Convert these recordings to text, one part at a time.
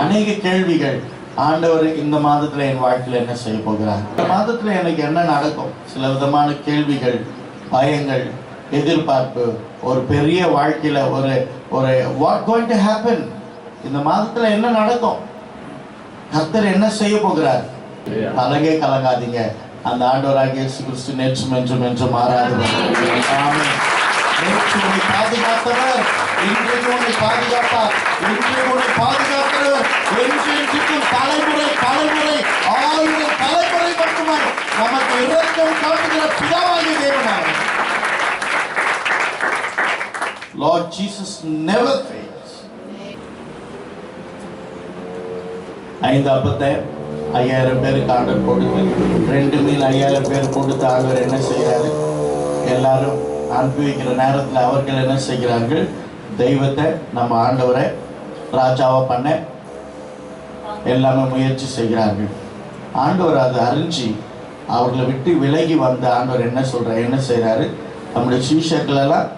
அநேக கேள்விகள். ஆண்டவர் இந்த மாதத்துல என் வாழ்க்கையில என்ன செய்ய போகிறார்? இந்த மாதத்துல எனக்கு என்ன நடக்கும்? சில விதமான கேள்விகள் பயங்கள் எதிர்பார்ப்பு ஒரு பெரிய வாழ்க்கையில ஒரு ஒரு வாட் கோயிங் டு ஹேப்பன் இந்த மாதத்துல என்ன நடக்கும்? கர்த்தர் என்ன செய்ய போகிறார்? கலங்கே கலங்காதீங்க. அந்த ஆண்டவராகிய இயேசு கிறிஸ்து நேற்றும் என்றும் என்றும் மாறாதவர் பாதுகாத்தவர். இன்றைக்கு உன்னை பாதுகாப்பார். இன்றைக்கு உன்னை பிதாவாகிய தேவனாக Lord Jesus never fails. ஐந்து அப்பத்தை ஐயாயிரம் பேருக்கு ஆர்டர் கொடுத்து ரெண்டு மீன் ஐயாயிரம் பேர் கொடுத்து ஆண்டவர் என்ன செய்கிறாரு? எல்லாரும் அனுப்பி வைக்கிற நேரத்தில் அவர்கள் என்ன செய்கிறார்கள்? தெய்வத்தை நம்ம ஆண்டவரை ராஜாவை பண்ண எல்லாமே முயற்சி செய்கிறார்கள். ஆண்டவர் அதை அறிஞ்சு அவர்களை விட்டு விலகி வந்த ஆண்டவர் என்ன சொல்ற என்ன செய்கிறாரு நம்முடைய சீஷர்களெல்லாம்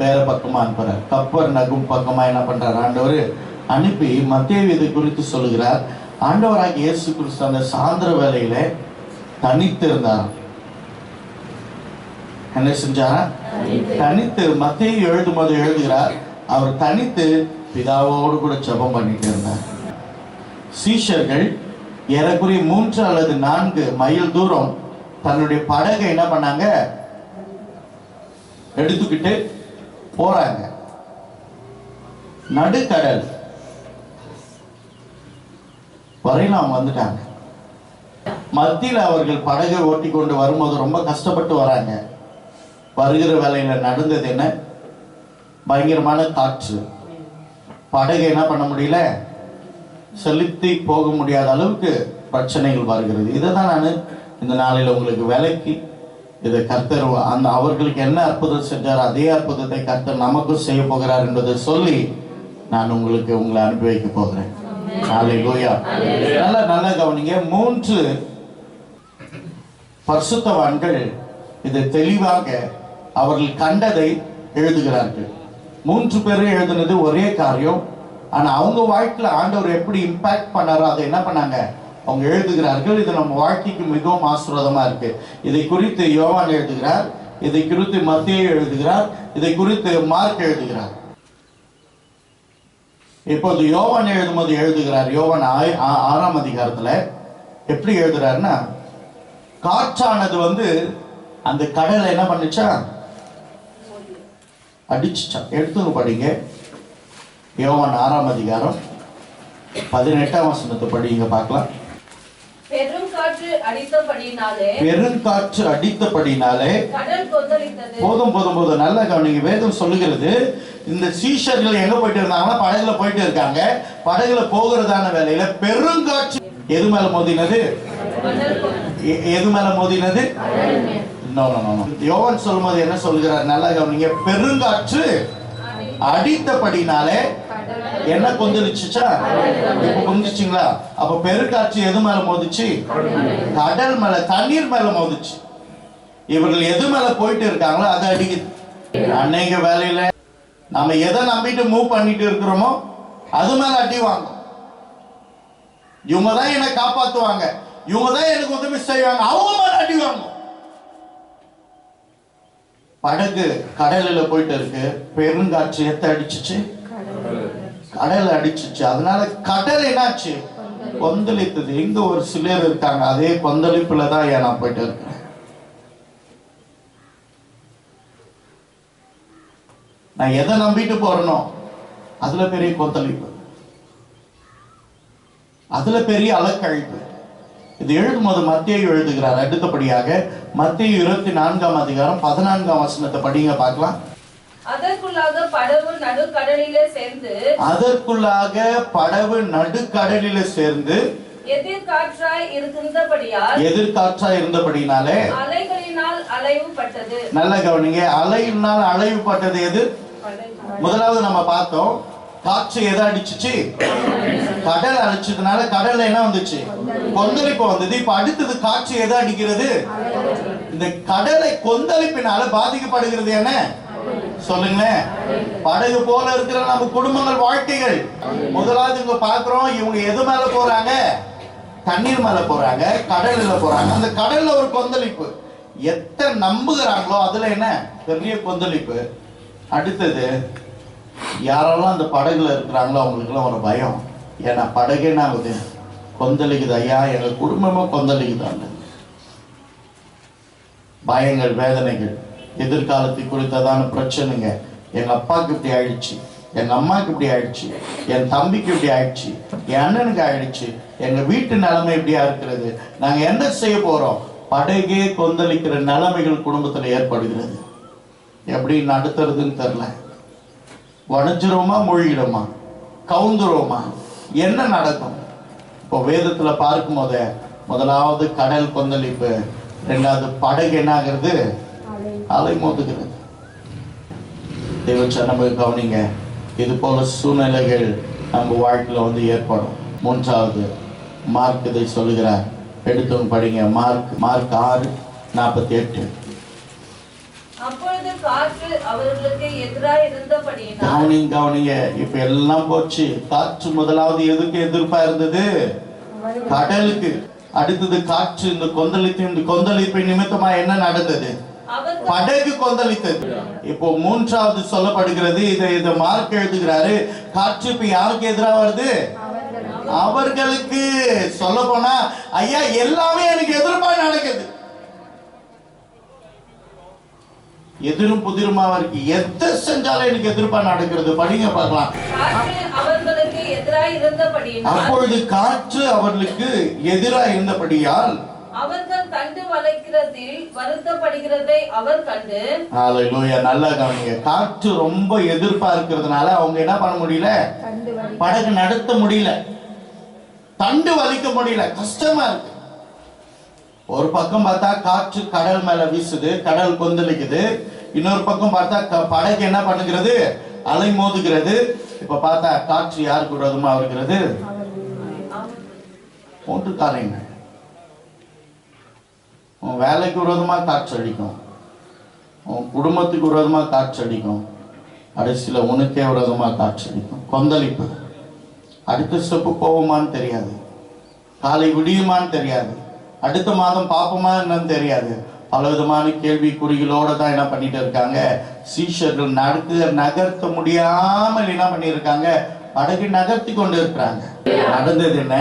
வேற பக்கமா அனுப்புறார். கப்பர் நகும் பக்கமா என்ன பண்றார்? ஆண்டவர் அனுப்பி மத்திய இது குறித்து சொல்லுகிறார். ஆண்டவராக இயேசு கிறிஸ்து அந்த சாயந்தர வேலையில தனித்திருந்தார். என்ன செஞ்சாரா? தனித்து மத்திய எழுதும்போது எழுதுகிறார் அவர் தனித்து பிதாவோடு கூட ஜெபம் பண்ணிட்டு இருந்தார். சீஷர்கள் ஏறக்குறைய மூன்று அல்லது நான்கு மைல் தூரம் தன்னுடைய படகை என்ன பண்ணாங்க? எடுத்துக்கிட்டு போறாங்க. நடுக்கடல். வரையில அவங்க வந்துட்டாங்க. மத்தியில் அவர்கள் படகை ஓட்டி கொண்டு வரும்போது ரொம்ப கஷ்டப்பட்டு வராங்க. வருகிற வேலையில் நடந்தது என்ன? பயங்கரமான காற்று. படகை என்ன பண்ண முடியல? செலுத்தி போக முடியாத அளவுக்கு பிரச்சனைகள் வருகிறது. இதை தான் நான் இந்த நாளில் உங்களுக்கு விலைக்கு இதை கர்த்தர் அந்த அவர்களுக்கு என்ன அற்புதம் செஞ்சார் அதே அற்புதத்தை கர்த்தர் நமக்கும் செய்ய போகிறார் என்பதை சொல்லி நான் உங்களுக்கு உங்களை அனுப்பி வைக்க போகிறேன். நாளை கோயா நல்லா நல்லா கவனிங்க. மூன்று பரிசுத்தவான்கள் இதை தெளிவாக அவர்கள் கண்டதை எழுதுகிறார்கள். மூன்று பேரும் எழுதுனது ஒரே காரியம் ஆனா அவங்க வாழ்க்கையில ஆண்டவர் எப்படி இம்பாக்ட் பண்ணாரோ அதை என்ன பண்ணாங்க? அவங்க எழுதுகிறார்கள். இது நம்ம வாழ்க்கைக்கு மிகவும் ஆசீர்வாதமா இருக்கு. இதை குறித்து யோவான் எழுதுகிறார். இதை குறித்து மத்திய எழுதுகிறார். இதை குறித்து மார்க் எழுதுகிறார். இப்போது யோவான் எழுதும்போது எழுதுகிறார். யோவான் ஆறாம் அதிகாரத்துல எப்படி எழுதுறாருன்னா காற்றானது வந்து அந்த கடலை என்ன பண்ணுச்சா? அடிச்சுச்சா. எடுத்து படிங்க. யோவான் ஆறாம் அதிகாரம் பதினெட்டாம் வசனத்தை பார்க்கலாம். பெரும் காற்று அடித்தபடியினாலே பெருங்காற்று அடித்தபடினாலே கடல் கொந்தளித்தது. போதும் போதும் போதும். நல்லா கவனிங்க வேதம் சொல்லுகிறது இந்த சீஷர்கள் எங்க போயிட்டு இருந்தாங்கன்னா படகுல போயிட்டு இருக்காங்க. படகுல போகிறதான வேலையில பெருங்காற்று எது மேல மோதினது? எது மேல மோதினது? யோவான் சொல்லும்போது என்ன சொல்கிறார் நல்லா கவனிங்க. பெருங்காற்று அடித்தபடினாலே என்ன கொந்தளிச்சுச்சா இப்ப கொந்துச்சுங்களா அப்ப பெருங்காற்று எது மேல மோதிச்சு? கடல் மேல தண்ணீர் மேல மோதிச்சு. இவர்கள் எது மேல போயிட்டு இருக்காங்களோ அது அடிக்குது. அநேக வேலையில நம்ம எதை நம்பிட்டு மூவ் பண்ணிட்டு இருக்கிறோமோ அது மேல அடி வாங்கும். இவங்க தான் என்னை காப்பாத்துவாங்க. இவங்க தான் எனக்கு உதவி செய்வாங்க. அவங்க மேல அடி வாங்கும். படகு கடலில் போயிட்டு இருக்கு பெருங்காற்று எத்த அடிச்சுச்சு? கடல் அடிச்சுச்சு. அதனால கடல் என்னாச்சு? கொந்தளித்தது. எங்க ஒரு சிலர் இருக்காங்க அதே கொந்தளிப்புல தான் ஏன் நான் போயிட்டு இருக்கேன்? நான் எதை நம்பிட்டு போறேனோ அதுல பெரிய கொந்தளிப்பு. அதுல பெரிய அலக்கழிப்பு. இது எழுதும்போது மத்திய எழுதுகிறார். அடுத்தபடியாக மத்திய இருபத்தி நான்காம் அதிகாரம் பதினான்காம் வசனத்தை படிங்க பார்க்கலாம். அதற்குள்ளாக படவு நடுக்கடலிலே சேர்ந்து அதற்குள்ளாக படவு நடுக்கடலில சேர்ந்து எதிர்காற்றாய் இருக்கின்றபடியால் எதிர்காற்றா இருந்தபடினாலே அலைகளினால் அலைவுபட்டது. நல்ல கவனிங்க அலையினால் அலைவுப்பட்டது எது? முதலாவது நம்ம பார்த்தோம் காற்று எதை அடிச்சுச்சு? கடல் அடிச்சதுனால கடல்ல என்ன வந்துச்சு? கொந்தளிப்பு வந்தது. இப்ப அடுத்தது காற்று எதை அடிக்கிறது? இந்த கடலை கொந்தளிப்பினால பாதிக்கப்படுகிறது என்ன? சொல்லுங்களேன். படகு போல இருக்கிற நம்ம குடும்பங்கள் வாழ்க்கைகள். முதலாவது இங்க பாக்குறோம் இவங்க எது மேல போறாங்க? தண்ணீர் மேல போறாங்க கடல்ல போறாங்க. அந்த கடல்ல ஒரு கொந்தளிப்பு. எத்தனை நம்புகிறாங்களோ அதுல என்ன? பெரிய கொந்தளிப்பு. அடுத்தது யாரெல்லாம் அந்த படகுல இருக்கிறாங்களோ அவங்களுக்குலாம் ஒரு பயம். ஏன்னா படகே என்ன ஆகுது கொந்தளிக்குது ஐயா எங்க குடும்பமா கொந்தளிக்குதாங்க. பயங்கள் வேதனைகள் எதிர்காலத்தை குறித்ததான பிரச்சனைங்க. எங்க அப்பாவுக்கு இப்படி ஆயிடுச்சு எங்கள் அம்மாவுக்கு இப்படி ஆயிடுச்சு என் தம்பிக்கு இப்படி ஆயிடுச்சு என் அண்ணனுக்கு ஆயிடுச்சு எங்க வீட்டு நிலைமை இப்படியா இருக்கிறது. நாங்க என்ன செய்ய போறோம்? படகே கொந்தளிக்கிற நிலைமைகள் குடும்பத்துல ஏற்படுகிறது. எப்படி நடத்துறதுன்னு தெரியல. வணிஞ்சிருவோமா மூழ்கிடுமா கவுந்துருவோமா? என்ன நடக்கும்? இப்போ வேதத்துல பார்க்கும் போதே முதலாவது கடல் கொந்தளிப்பு ரெண்டாவது படகு என்ன ஆகிறது அலை மோதுகிறது. தேவச்சா நம்ம கவனிங்க இது போல சூழ்நிலைகள் நம்ம வாழ்க்கையில வந்து ஏற்படும். மூன்றாவது மார்க் இதை சொல்லுகிறார். எடுத்தவங்க படிங்க. மார்க் மார்க் ஆறு நாற்பத்தி எட்டு. காற்று அவர்களுக்கு எதிராய் இருந்தபடியினால் கவனிங்க கவனிங்க இப்ப எல்லாம் போச்சு. காற்று முதலாவது எதுக்கு எதிர்ப்பா இருந்தது? கடலுக்கு. அடுத்தது காற்று இந்த கொந்தளித்து இந்த கொந்தளிப்பு நிமித்தமா என்ன நடந்தது? படகு கொந்தளித்தது. இப்போ மூன்றாவது சொல்லப்படுகிறது இதை இதை மார்க் எழுதுகிறாரு. காற்று இப்ப யாருக்கு எதிரா வருது? அவர்களுக்கு. சொல்ல போனா ஐயா எல்லாமே எனக்கு எதிர்ப்பா நடக்குது. எதிரும் புதிருமாவா இருக்கு எதை செஞ்சாலும் எனக்கு எதிர்ப்பா நடக்கிறது? படிங்க பார்க்கலாம். அப்பொழுது காற்று அவர்களுக்கு எதிராக இருந்தபடியால் அவர்கள் கண்டு வளைக்கிறதில் வருத்தப்படுகிறதை அவர் கண்டு ஹalleluya நல்லா கவனிங்க. காற்று ரொம்ப எதிர்ப்பா இருக்கிறதுனால அவங்க என்ன பண்ண முடியல? படகு நடத்த முடியல. தண்டு வலிக்க முடியல. கஷ்டமா இருக்கு. ஒரு பக்கம் பார்த்தா காற்று கடல் மேல வீசுது கடல் கொந்தளிக்குது. இன்னொரு பக்கம் பார்த்தா க- படகு என்ன பண்ணுகிறது? அலை மோதுகிறது. இப்ப பார்த்தா காற்று யாருக்கு விரோதமா வருகிறது? மூன்று உன் வேலைக்கு விரோதமா காற்று அடிக்கும். உன் குடும்பத்துக்கு விரோதமா காற்று அடிக்கும். கடைசியில உனக்கே விரோதமா காற்று அடிக்கும். கொந்தளிப்பு. அடுத்த ஸ்டெப்பு போவோமான்னு தெரியாது. காலை விடியுமான்னு தெரியாது. அடுத்த மாதம் பார்ப்போமா என்னன்னு தெரியாது. பல விதமான கேள்விக்குறிகளோட தான் என்ன பண்ணிட்டு இருக்காங்க. சீஷர்கள் நடக்க நகர்த்த முடியாமல் என்ன பண்ணியிருக்காங்க? படகு நகர்த்தி கொண்டு இருக்கிறாங்க. நடந்தது என்ன?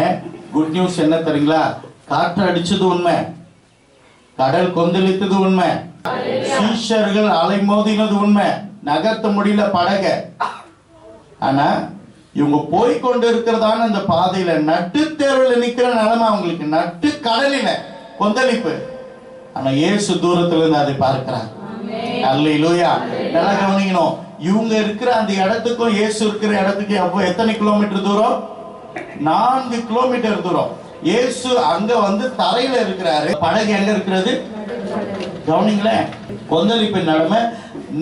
குட் நியூஸ் என்ன தெரியுங்களா? காற்று அடிச்சது உண்மை. கடல் கொந்தளித்தது உண்மை. சீஷர்கள் அலை மோதினது உண்மை. நகர்த்த முடியல படக. ஆனா இவங்க போய் கொண்டு இருக்கிறதான அந்த பாதையில நட்டு தேர்வில் நிக்கிற நிலைமை அவங்களுக்கு நட்டு கடலில கொந்தளிப்பு. ஆனா இயேசு தூரத்துல இருந்து அதை பார்க்கிறார். அல்லேலூயா. நல்லா கவனிக்கணும். இவங்க இருக்கிற அந்த இடத்துக்கும் இயேசு இருக்கிற இடத்துக்கு எவ்வளோ எத்தனை கிலோமீட்டர் தூரம்? நான்கு கிலோமீட்டர் தூரம். இயேசு அங்க வந்து தரையில இருக்கிறாரு. படகு எங்க இருக்கிறது? கவனிங்களேன். கொந்தளிப்பு நிலைமை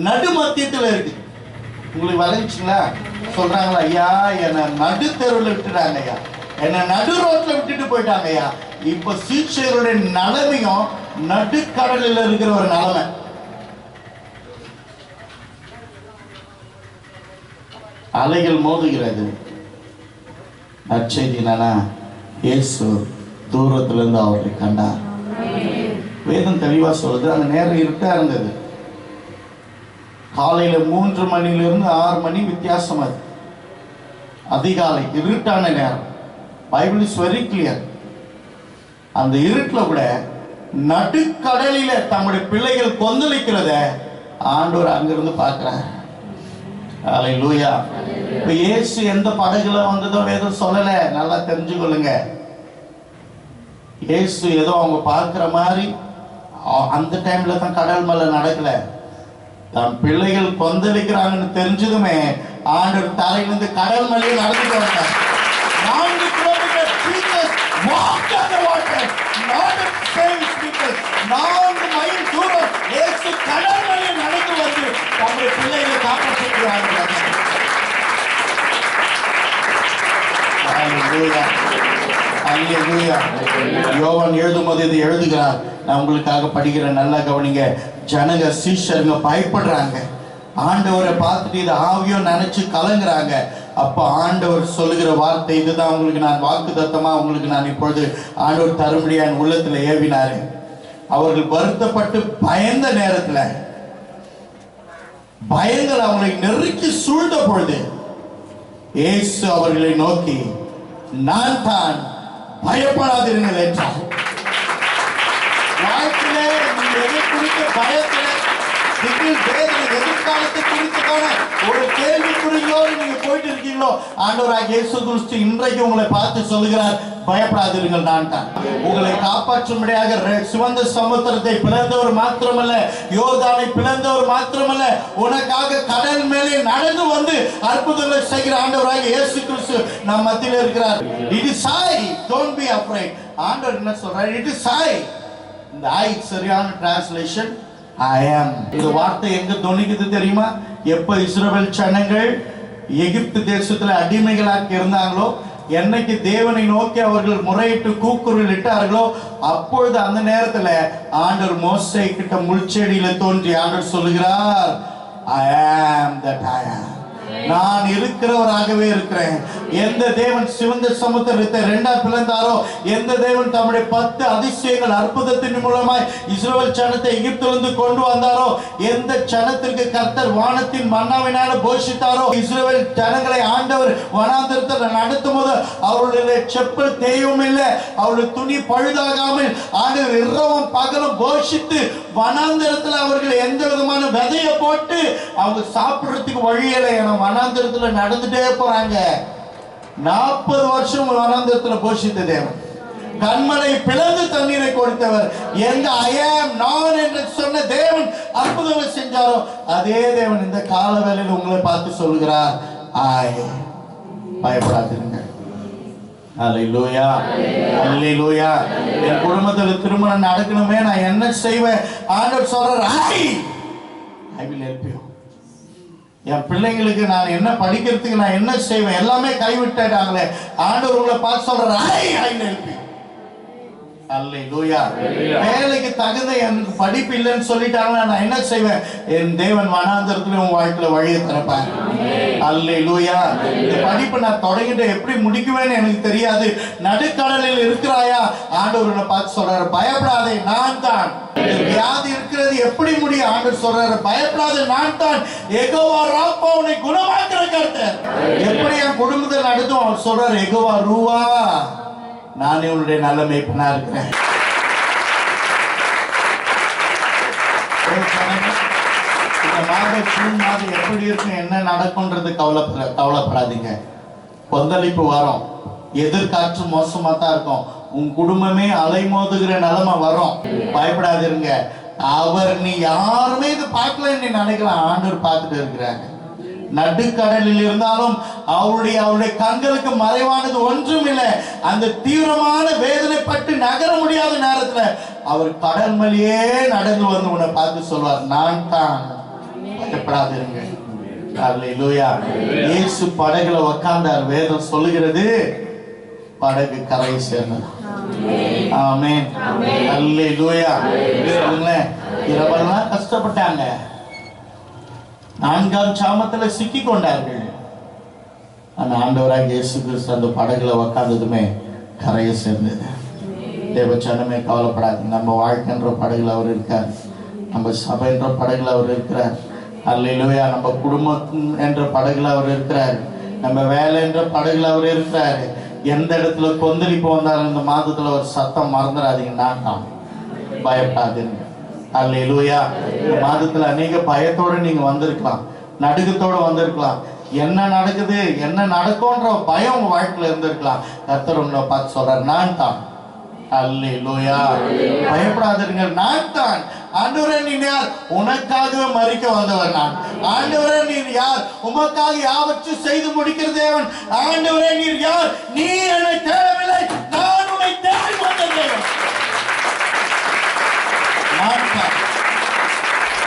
நடுமத்தியத்துல இருக்கு. உங்களுக்கு வரைஞ்சுங்களா சொல்றாங்களா ஐயா என்னை நடு தெருவில் விட்டுட்டாங்க ஐயா. என்னை நடு ரோட்ல விட்டுட்டு போயிட்டாங்க ஐயா. இப்ப சீச்சருடைய நிலைமையும் நடுக்கடலில் இருக்கிற ஒரு நிலைமை. அலைகள் மோதுகிறது. நற்செய்தி என்னன்னா இயேசு தூரத்துல இருந்து அவரை கண்டார். வேதம் தெளிவா சொல்லுது அந்த நேரம் இருட்டா இருந்தது. காலையில மூன்று மணிலிருந்து ஆறு மணி வித்தியாசம் அது அதிகாலை இருட்டான நேரம். பைபிள் இஸ் வெரி கிளியர் அந்த இருட்டில் கூட நடுக்கடலில தம்முடைய பிள்ளைகள் கொந்தளிக்கிறத ஆண்டவர் அங்கிருந்து பார்க்கிறார். லூயா இப்ப இயேசு எந்த படகுல வந்ததோ வேதம் சொல்லல. நல்லா தெரிஞ்சுக்கொள்ளுங்க. இயேசு ஏதோ அவங்க பார்க்கிற மாதிரி அந்த டைம்ல தான் கடல் மலை நடக்கலை. தன் பிள்ளைகள் கொந்தளிக்கிறாங்கன்னு தெரிஞ்சதுமே ஆண்டவர் தலையிலிருந்து கடல் மேலே நடந்துட்டு வந்தார் நான்கு kilometre Jesus walked on the water. Not a speakers. நான்கு மைல் தூரம் இயேசு கடல் நடந்து வந்து தம்முடைய பிள்ளைகளை காப்பாற்றுகிறார்கள் எழுதும்போது இது எழுதுகிறார் நான் உங்களுக்காக படிக்கிற நல்லா கவனிங்க ஜனங்க சீஷருங்க பயப்படுறாங்க. ஆண்டவரை பார்த்துட்டு இது ஆவியோ நினைச்சு கலங்குறாங்க. அப்போ ஆண்டவர் சொல்லுகிற வார்த்தை இதுதான். உங்களுக்கு நான் வாக்குத்தத்தமா உங்களுக்கு நான் இப்பொழுது ஆண்டவர் தரும்படியா என் ஏவினார். அவர்கள் வருத்தப்பட்டு பயந்த நேரத்தில் பயங்கள் அவங்களை நெருக்கி சூழ்ந்த பொழுது இயேசு அவர்களை நோக்கி நான் தான் பயப்படாதிருங்கள் என்றார் வாழ்க்கையிலே நீங்க எதை குறித்த பயத்துல திகில் வேதனை எதிர்காலத்தை குறித்துக்கான ஒரு கேள்விக்குறியோடு நீங்க போயிட்டு இருக்கீங்களோ ஆண்டவராக இயேசு கிறிஸ்து இன்றைக்கு உங்களை பார்த்து சொல்லுகிறார் பயப்படாதீர்கள் நான் தான் உங்களை காப்பாற்றும்படியாக சிவந்த சமுத்திரத்தை பிளந்தவர் மாத்திரமல்ல யோர்தானை பிளந்தவர் மாத்திரமல்ல உனக்காக கடல் மேலே நடந்து வந்து அற்புதங்களை செய்கிற ஆண்டவராக இயேசு கிறிஸ்து நம் மத்தியில் இருக்கிறார் இட் இஸ் சாய் டோன்ட் பி afraid. ஆண்டவர் என்ன சொல்றார்? இட் இஸ் சாய் இந்த ஐ சரியான டிரான்ஸ்லேஷன் ஐ இந்த வார்த்தை எங்க துணிக்குது தெரியுமா? எப்ப இஸ்ரோவேல் ஜனங்கள் எகிப்து தேசத்துல அடிமைகளாக இருந்தாங்களோ என்னைக்கு தேவனை நோக்கி அவர்கள் முறையிட்டு கூக்குரல் இட்டார்களோ அப்பொழுது அந்த நேரத்துல ஆண்டர் மோசை கிட்ட முள்செடியில தோன்றி ஆண்டர் சொல்லுகிறார் ஐ ஆம் தட் ஐ ஆம் நான் இருக்கிறவராகவே இருக்கிறேன். எந்த தேவன் சிவந்த சமுத்திரத்தை ரெண்டா பிளந்தாரோ எந்த தேவன் தம்முடைய பத்து அதிசயங்கள் அற்புதத்தின் மூலமாய் இஸ்ரோல் சனத்தை எகிப்திலிருந்து கொண்டு வந்தாரோ எந்த சனத்திற்கு கர்த்தர் வானத்தின் மன்னாவினால போஷித்தாரோ இஸ்ரவேல் ஜனங்களை ஆண்டவர் வனாந்திரத்தில் நடத்தும் போது அவருடைய செப்பல் தேயும் இல்லை அவருடைய துணி பழுதாகாமல் ஆண்டவர் இரவும் பகலும் போஷித்து வனாந்திரத்தில் அவர்கள் எந்த விதமான விதையை போட்டு அவங்க சாப்பிடுறதுக்கு வழியில என வனாந்திரத்துல நடந்துட்டே போறாங்க. நாற்பது வருஷம் வனாந்திரத்துல போஷித்த தேவன். கண்மலை பிளந்து தண்ணீரை கொடுத்தவர். எந்த அயம் நான் என்று சொன்ன தேவன் அற்புதங்கள் செஞ்சாரோ அதே தேவன் இந்த கால வேளையில் உங்களை பார்த்து சொல்கிறார் ஆய் பயப்படாதிருங்க. அல்லேலூயா அல்லேலூயா என் குடும்பத்தில் திருமணம் நடக்கணுமே நான் என்ன செய்வேன்? ஆண்டவர் சொல்றார் I I will help you என் பிள்ளைங்களுக்கு நான் என்ன படிக்கிறதுக்கு நான் என்ன செய்வேன்? எல்லாமே கைவிட்டாங்களே ஆண்டவர் உங்களை பார்த்து சொல்றாரு I I will help you அல்லேலூயா வேலைக்கு தகுந்த எனக்கு படிப்பு இல்லைன்னு சொல்லிட்டாங்கன்னா நான் என்ன செய்வேன்? என் தேவன் வனாந்தரத்துல உன் வாழ்க்கையில வழியை திறப்பேன் அல்லேலூயா இந்த படிப்பு நான் தொடங்கிட்டு எப்படி முடிக்குவேன்னு எனக்கு தெரியாது. நடுக்கடலில் இருக்கிறாயா? ஆண்டவர் பார்த்து சொல்றாரு பயப்படாதே நான் தான். வியாதி இருக்கிறது எப்படி முடியும்? ஆண்டவர் சொல்றாரு பயப்படாதே நான் தான். எகோவா ராப்பா உன்னை குணமாக்குற கருத்தர். எப்படி என் குடும்பத்தை நடத்தும்? அவர் சொல்றாரு எகோவா ரூவா. நானே உன்னுடைய நல்ல மேய்ப்பனா இருக்கிறேன். இந்த மாதம் ஜூன் மாதம் எப்படி இருக்கும் என்ன நடக்கும்ன்றது கவலைப்பட கவலைப்படாதீங்க. கொந்தளிப்பு வரும். எதிர்காற்று மோசமா தான் இருக்கும். உன் குடும்பமே அலைமோதுகிற நிலைமை வரும். பயப்படாதிருங்க. அவர் நீ யாருமே இது பார்க்கலன்னு நீ நினைக்கலாம் ஆண்டவர் பார்த்துட்டு இருக்கிறாங்க நடுக்கடலில் இருந்தாலும் அவருடைய அவருடைய கண்களுக்கு மறைவானது ஒன்றும் இல்லை. அந்த தீவிரமான வேதனைப்பட்டு நகர முடியாத நேரத்துல அவர் கடல் மலையே நடந்து வந்து உன்னை பார்த்து சொல்வார் நான் தான். பயப்படாதிருங்க இயேசு படகுல உக்காந்தார். வேதம் சொல்லுகிறது படகு கரை சேர்ந்தது. ஆமென் அல்லேலூயா சொல்லுங்களேன். இரவெல்லாம் கஷ்டப்பட்டாங்க. நான்காம் சாமத்துல சிக்கி கொண்டார்கள் அந்த ஆண்டவராக இயேசு கிறிஸ்து அந்த படகுல உக்காந்ததுமே கரையை சேர்ந்தது. தேவச்சனமே கவலைப்படாது. நம்ம வாழ்க்கைன்ற படகுல அவர் இருக்கார். நம்ம சபைன்ற படகுல அவர் இருக்கிறார். அல்லையிலோயா நம்ம குடும்பம் என்ற படகுல அவர் இருக்கிறார். நம்ம வேலை என்ற படகுல அவர் இருக்கிறார். எந்த இடத்துல கொந்தளிப்பு வந்தாலும் இந்த மாதத்துல ஒரு சத்தம் மறந்துடாதீங்க. நான் தான். பயப்படாதீங்க. அல்லேலூயா இந்த மாதத்துல அநேக பயத்தோட நீங்க வந்திருக்கலாம். நடுக்கத்தோட வந்திருக்கலாம். என்ன நடக்குது? என்ன நடக்கும்ன்ற பயம் உங்க வாழ்க்கையில இருந்திருக்கலாம். கர்த்தர் உங்களை பார்த்து சொல்ற நான் தான். அல்லேலூயா பயப்படாதீங்க நான் தான். ஆண்டவரே நீ யார்? உனக்காகவே மறிக்க வந்தவர் நான். ஆண்டவரே நீர் யார்? உமக்காக யாவற்றையும் செய்து முடிக்கிற தேவன். ஆண்டவரே நீர் யார்? நீ என்னை தேட நான் உன்னை தேடி வந்த தேவன் மாட்டார்.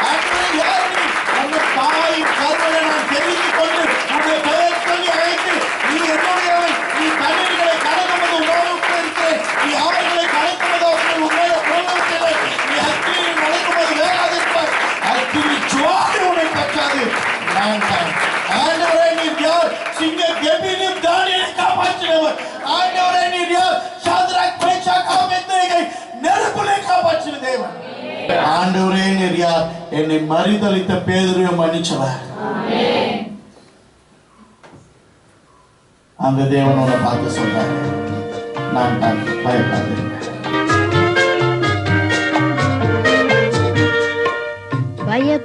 ஆண்டவரே, யார் நீ? உன்னை தாய் கருவிலே நான் தெரிந்து கொண்டு, உன்னை பெயர் சொல்லி அழைத்து, நீ என்னுடையவன், நீ கண்ணீர்களை கடக்கும்போது உன்னோடு கூட இருக்கிறேன். நீ ஆறுகளை கடக்கும்போது அவர்கள் உன்னோடு போவதில்லை. நீ அக்கினியில் நடக்கும்போது வேகாதிருப்பாய். அக்கினி ஜுவாலை உன்னை பற்றாது. நான் தான். ஆண்டவரே நீர் யார்? சிங்க தானியலை காப்பாற்றினவர். ஆண்டவரே நீர் யார்? சாத்ராக் மேஷாக் ஆபேத்நேகை காப்பாற்றின தேவன். ஆண்டவரே நீர் யார்? என்னை மறிதளித்த பேதுருவை மன்னிச்சவர். அந்த தேவனோட பார்த்து சொல்றாரு நான் தான் பயப்படாதீங்க பயப்ப